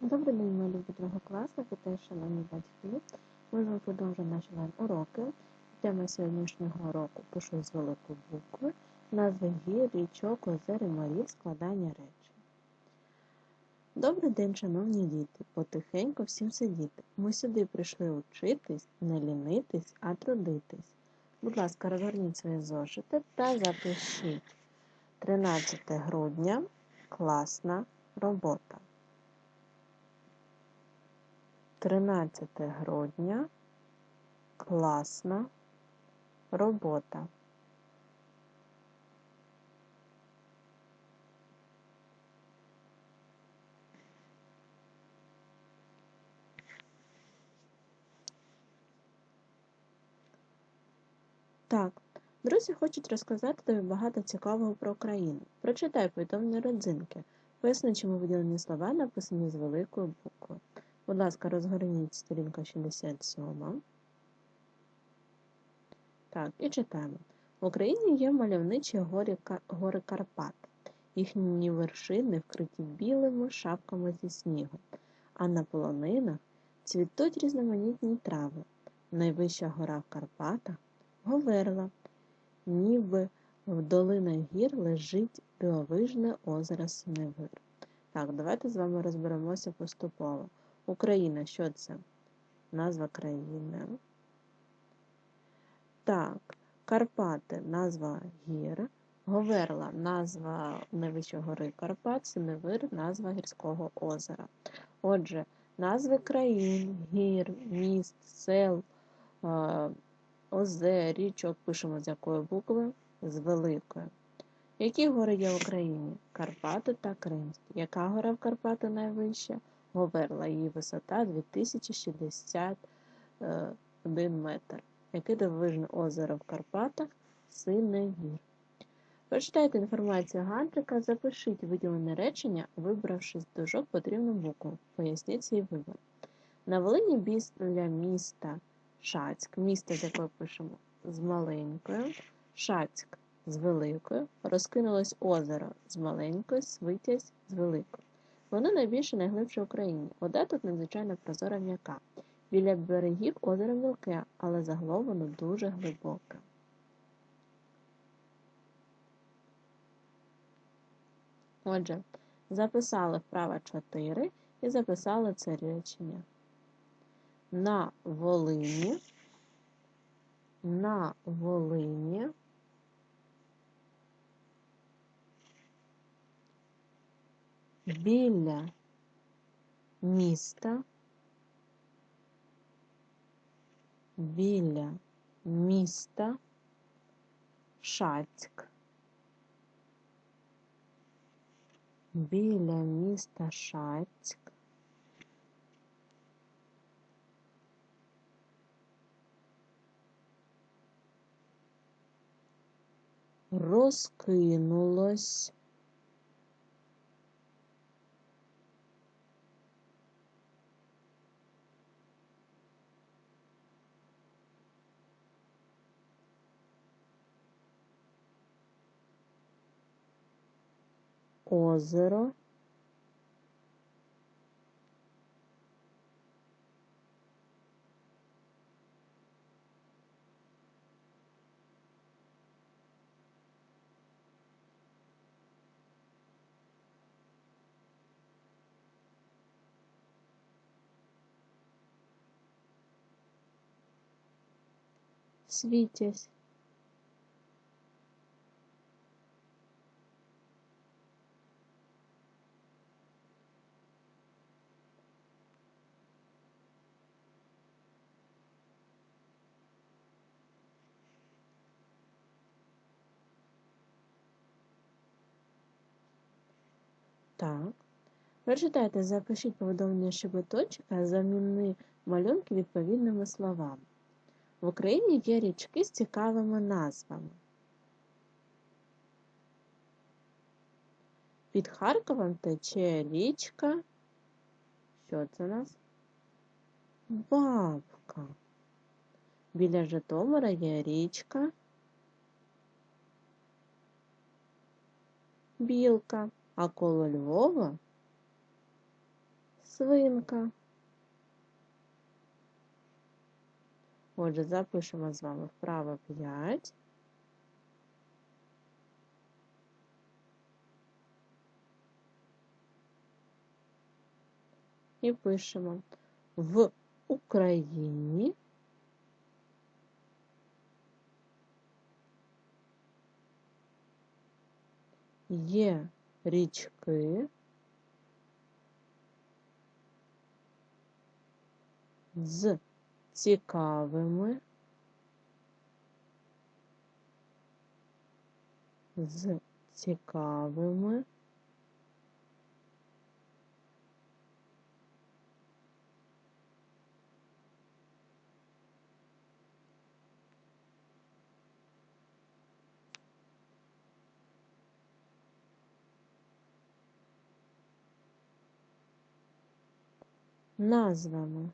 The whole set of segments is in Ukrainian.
Добрий день, мої любі другокласники та шановні батьки. Ми з продовжуємо наші уроки. Тема сьогоднішнього уроку пишу з великої букви, назви гір, річок, озер і морів, складання речень. Добрий день, шановні діти! Потихеньку всім сидіти. Ми сюди прийшли учитись, не лінитись, а трудитись. Будь ласка, розгорніть свої зошити та запишіть 13 грудня класна робота. 13 грудня класна робота. Так, друзі хочуть розказати тобі багато цікавого про Україну. Прочитай повідомлення родзинки. Поясни, виділені слова написані з великою буквою. Будь ласка, розгорніть сторінка 67. Так, і читаємо. В Україні є мальовничі гори, гори Карпат. Їхні вершини вкриті білими шапками зі снігу, а на полонинах цвітуть різноманітні трави. Найвища гора в Карпатах Говерла, ніби в долинах гір лежить дивовижне озеро Синевир. Так, давайте з вами розберемося поступово. Україна, що це? Назва країни. Так, Карпати назва гір. Говерла назва найвищої гори Карпат, Синевир назва гірського озера. Отже, назви країн, гір, міст, сел, озер, річок пишемо з якої букви? З великої. Які гори є в Україні? Карпати та Кримські. Яка гора в Карпати найвища? Говерла, її висота 2061 метр. Яке дивовижне озеро в Карпатах Синегір. Прочитайте інформацію Гантрика, запишіть виділене речення, вибравши з дужок потрібну букву. Поясніть свій вибір. На Волині біля міста Шацьк, місто, якого пишемо з маленькою, Шацьк з великою, розкинулось озеро з маленькою, Свитязь з великою. Воно найбільше найглибше в Україні. Вода тут надзвичайно прозора м'яка. Біля берегів озеро мілке, але загалом воно дуже глибоке. Отже, записали вправо 4 і записали це речення. На Волині, на Волині біля міста, біля міста Шацьк, біля міста Шацьк, розкинулось озеро світязь. Так. Прочитайте, запишіть повідомлення щебеточка, заміни малюнки відповідними словами. В Україні є річки з цікавими назвами. Під Харковом тече річка. Що це у нас? Бабка. Біля Житомира є річка. Білка, а коло Львова свинка. Отже, запишемо з вами вправо 5. І пишемо в Україні є річки. З цікавими, з цікавими назвами.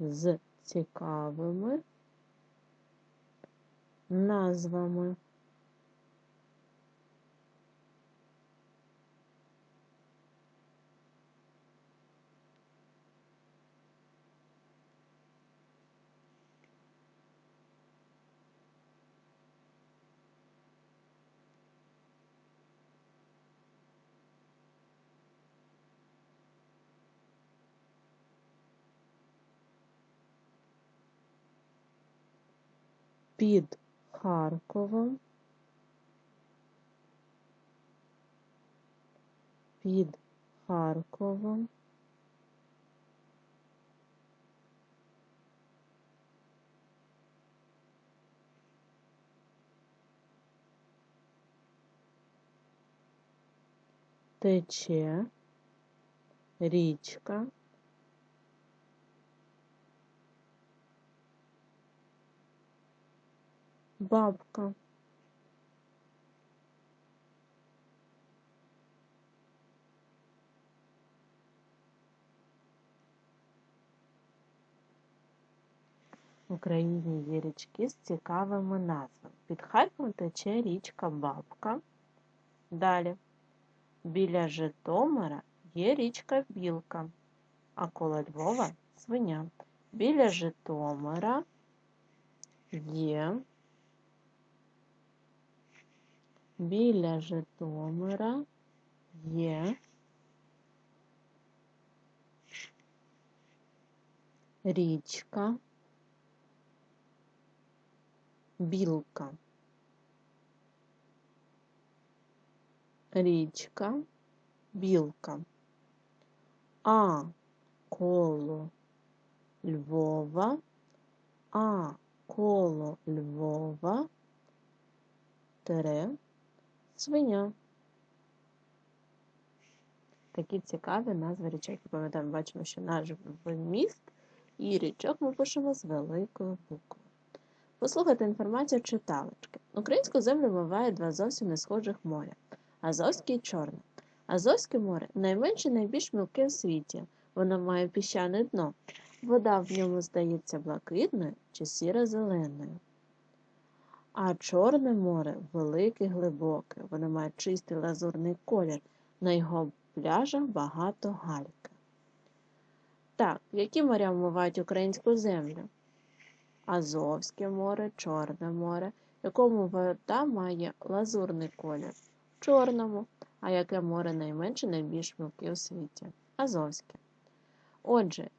З цікавими назвами. Під Харковом, під Харковом тече річка бабка. В Україні є річки з цікавими назвами. Під Харковом тече річка Бабка. Далі. Біля Житомира є річка Білка, а коло Львова свиня. Біля Житомира є біля Житомира є річка Білка. Річка Білка. А коло Львова, а коло Львова тере свиня. Такі цікаві назви річок. Пам'ятаємо, бачимо, що наш міст і річок ми пишемо з великою буквою. Послухайте інформацію читалочки. Українську землю вмиває два зовсім не схожих моря Азовське і Чорне. Азовське море найменше і найбільш мілке в світі. Воно має піщане дно. Вода в ньому здається блакитною чи сіро-зеленою. А Чорне море велике і глибоке, воно має чистий лазурний колір, на його пляжах багато гальки. Так, які моря вмивають українську землю? Азовське море, Чорне море, якому вода має лазурний колір, Чорному, а яке море найменше, найбільш мілке у світі? Азовське. Отже,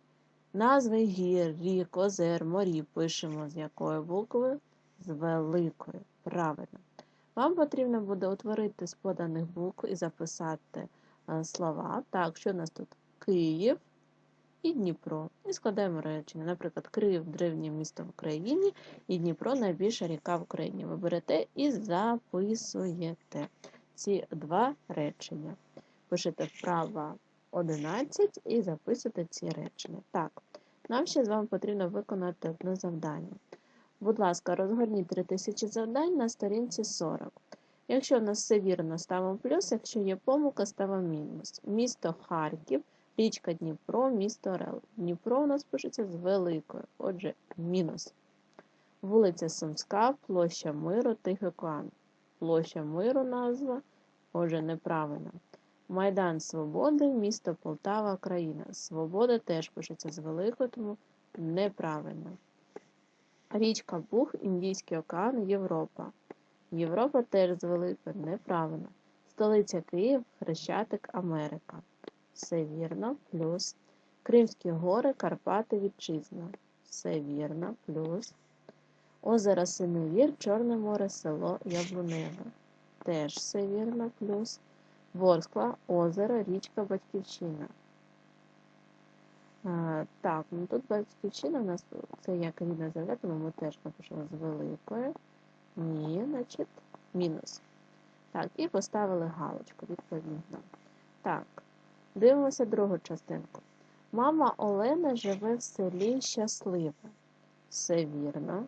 назви гір, рік, озер, морів пишемо з якою буквою? З великою. Правильно. Вам потрібно буде утворити з поданих букв і записати е, слова. Так, що у нас тут? Київ і Дніпро. І складаємо речення. Наприклад, Київ древнє місто в Україні і Дніпро найбільша ріка в Україні. Ви берете і записуєте ці два речення. Пишете вправо 11 і записуєте ці речення. Так, нам ще з вами потрібно виконати одне завдання. Будь ласка, розгорніть 3000 завдань на сторінці 40. Якщо у нас все вірно, ставимо плюс, якщо є помилка, ставимо мінус. Місто Харків, річка Дніпро, місто Орел. Дніпро у нас пишеться з великою, отже, мінус. Вулиця Сумська, площа Миру, Тихий океан. Площа Миру назва, Отже, неправильно. Майдан Свободи, місто Полтава, Україна. Свобода теж пишеться з великою, тому неправильно. Річка Буг, Індійський океан, Європа. Європа теж з великою, неправильно. Столиця Київ, Хрещатик, Америка. Все вірно, плюс. Кримські гори, Карпати, Вітчизна. Все вірно, плюс. Озеро Синевір, Чорне море, село Яблуневе. Теж все вірно, плюс. Ворскла, озеро, річка Батьківщина. Так, ну тут Батьківщина у нас це як рідна тому ми теж напишемо з великою. Ні, значить, мінус. Так, і поставили галочку, відповідно. Так, дивимося другу частинку. Мама Олена живе в селі Щасливе. Все вірно.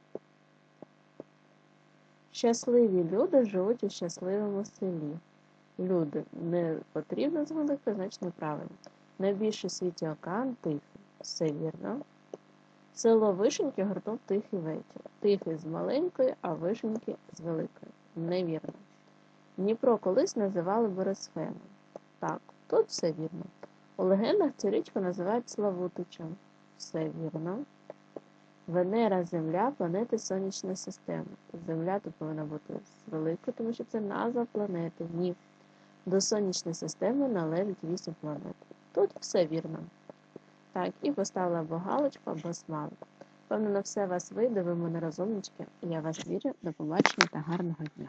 Щасливі люди живуть у щасливому селі. Люди не потрібно з великою, значить неправильно. Найбільший світі океан тихий. Все вірно. Село Вишеньки гуртом тихий вечір. Тихий з маленької, а вишеньки з великої. Невірно. Дніпро колись називали Борисфеном. Так, тут все вірно. У легендах цю річку називають Славутичем. Все вірно. Венера, Земля, планети Сонячної системи. Земля тут повинна бути великою, тому що це назва планети. Ні. До сонячної системи належить 8 планет. Тут все вірно. Так, і поставила або галочку, або смайлик. Певно, на все вас вийде, ви мене розумнички. Я вас вірю. До побачення та гарного дня.